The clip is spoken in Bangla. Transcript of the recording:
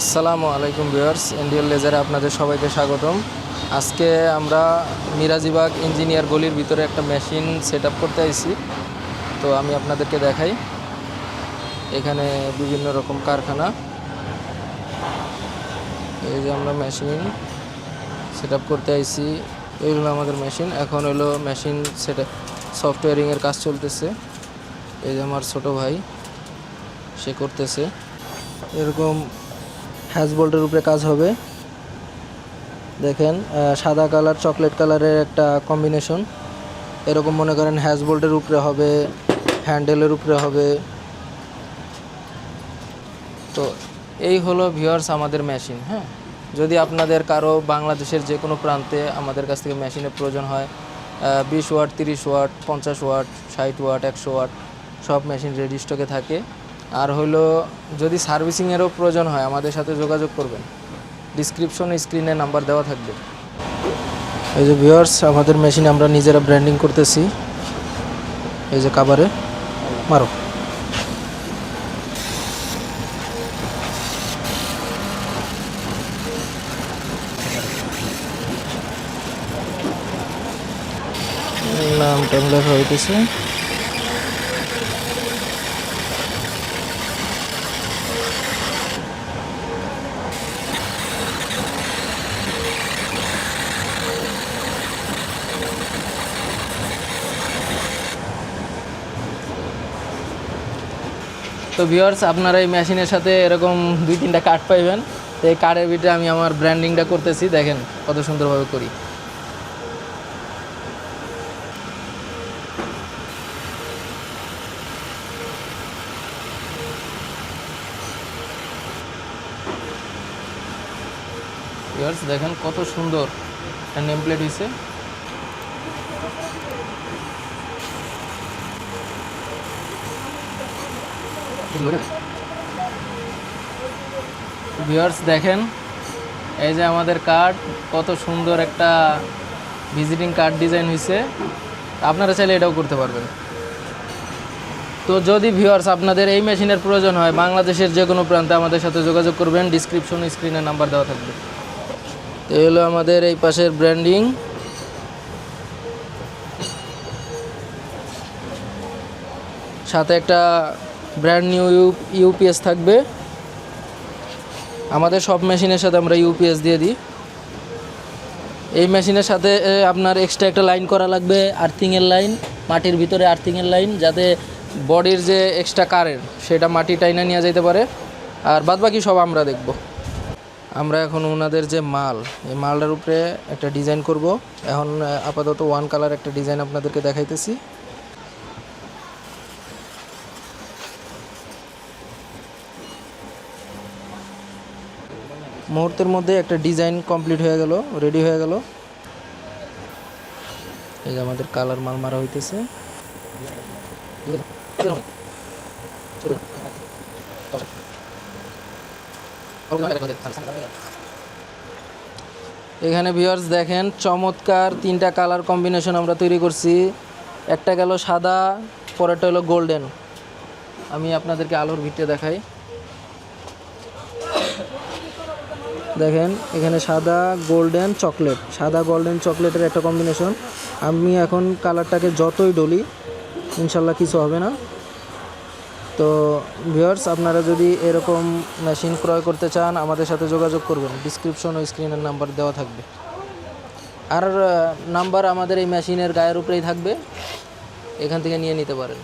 আসসালামু আলাইকুম ভিউয়ার্স ইন্ডিয়ান লেজারে আপনাদের সবাইকে স্বাগতম। আজকে আমরা মিরাজিবাগ ইঞ্জিনিয়ার গলির ভিতরে একটা মেশিন সেট করতে আইছি। তো আমি আপনাদেরকে দেখাই। এখানে বিভিন্ন রকম কারখানা। এই যে আমরা মেশিন সেট করতে আইছি। এই হলো আমাদের মেশিন। এখন হলো মেশিন সেট, সফটওয়্যারিংয়ের কাজ চলতেছে। এই যে আমার ছোট ভাই, সে করতেছে। এরকম হ্যাজ বোল্টের উপরে কাজ হবে। দেখেন সাদা কালার, চকলেট কালারের একটা কম্বিনেশন। এরকম মনে করেন হ্যাজ বোল্টের উপরে হবে, হ্যান্ডেলের উপরে হবে। তো এই হলো ভিউয়ার্স আমাদের মেশিন হ্যাঁ? যদি আপনাদের কারও বাংলাদেশের যে কোনো প্রান্তে আমাদের কাছ থেকে মেশিনের প্রয়োজন হয় বিশ ওয়াট, তিরিশ ওয়াট, পঞ্চাশ ওয়াট, ষাট ওয়াট, একশো ওয়াট, সব মেশিন রেডি স্টকে থাকে। আর হলো যদি সার্ভিসিংয়েরও প্রয়োজন হয়, আমাদের সাথে যোগাযোগ করবেন। ডিসক্রিপশন স্ক্রিনে নাম্বার দেওয়া থাকবে। এই যে ভিওয়ার্স আমাদের মেশিনে আমরা নিজেরা ব্র্যান্ডিং করতেছি। এই যে কাবারে মারো। নাম টাইম লেখা হইতেছে। তো ভিউয়ার্স আপনারা এই মেশিনের সাথে এরকম দুই তিনটা কার্ড পাইবেন। তো এই কার্ডের ভিতরে আমি আমার ব্র্যান্ডিংটা করতেছি। দেখেন কত সুন্দরভাবে করি। দেখেন কত সুন্দর একটা নেম প্লেট হয়েছে ভিউয়ার্স দেখেন, এই যে আমাদের কার্ড কত সুন্দর একটা ভিজিটিং কার্ড ডিজাইন হয়েছে আপনারা চাইলে এটাও করতে পারবেন। তো যদি ভিউয়ার্স আপনাদের এই মেশিনের প্রয়োজন হয়, বাংলাদেশের যে কোনো প্রান্তে আমাদের সাথে যোগাযোগ করবেন। ডিসক্রিপশন স্ক্রিনে নাম্বার দেওয়া থাকবে। তো এই হলো আমাদের এই পাশের ব্র্যান্ডিং সাথে একটা ব্র্যান্ড নিউ ইউপিএস থাকবে। আমাদের সব মেশিনের সাথে আমরা ইউপিএস দিয়ে দিই। এই মেশিনের সাথে আপনার এক্সট্রা একটা লাইন করা লাগবে আর্থিংয়ের লাইন মাটির ভিতরে আর্থিংয়ের লাইন যাতে বডির যে এক্সট্রা কারেন্ট সেটা মাটি টাইনা নিয়ে যেতে পারে। আর বাদবাকি সব আমরা দেখব। আমরা এখন ওনাদের যে মাল, এই মালটার উপরে একটা ডিজাইন করব। এখন আপাতত ওয়ান কালার একটা ডিজাইন আপনাদেরকে দেখাইতেছি। মুহূর্তের মধ্যে একটা ডিজাইন কমপ্লিট হয়ে গেল রেডি হয়ে গেল। এই যে আমাদের কালার মাল মারা হইতেছে। এখানে ভিউয়ার্স দেখেন, চমৎকার তিনটা কালার কম্বিনেশন আমরা তৈরি করছি। একটা গেল সাদা, পরেরটা হলো গোল্ডেন আমি আপনাদেরকে আলোর ভিতরে দেখাই। দেখেন, এখানে সাদা গোল্ডেন চকলেট সাদা গোল্ডেন চকলেটের একটা কম্বিনেশন আমি এখন কালারটাকে যতই ডলি, ইনশাল্লাহ কিছু হবে না। তো ভিউয়ার্স আপনারা যদি এরকম মেশিন ক্রয় করতে চান, আমাদের সাথে যোগাযোগ করবেন। ডিসক্রিপশন ও স্ক্রিনের নাম্বার দেওয়া থাকবে। আর নাম্বার আমাদের এই মেশিনের গায়ের উপরেই থাকবে। এখান থেকে নিয়ে নিতে পারেন।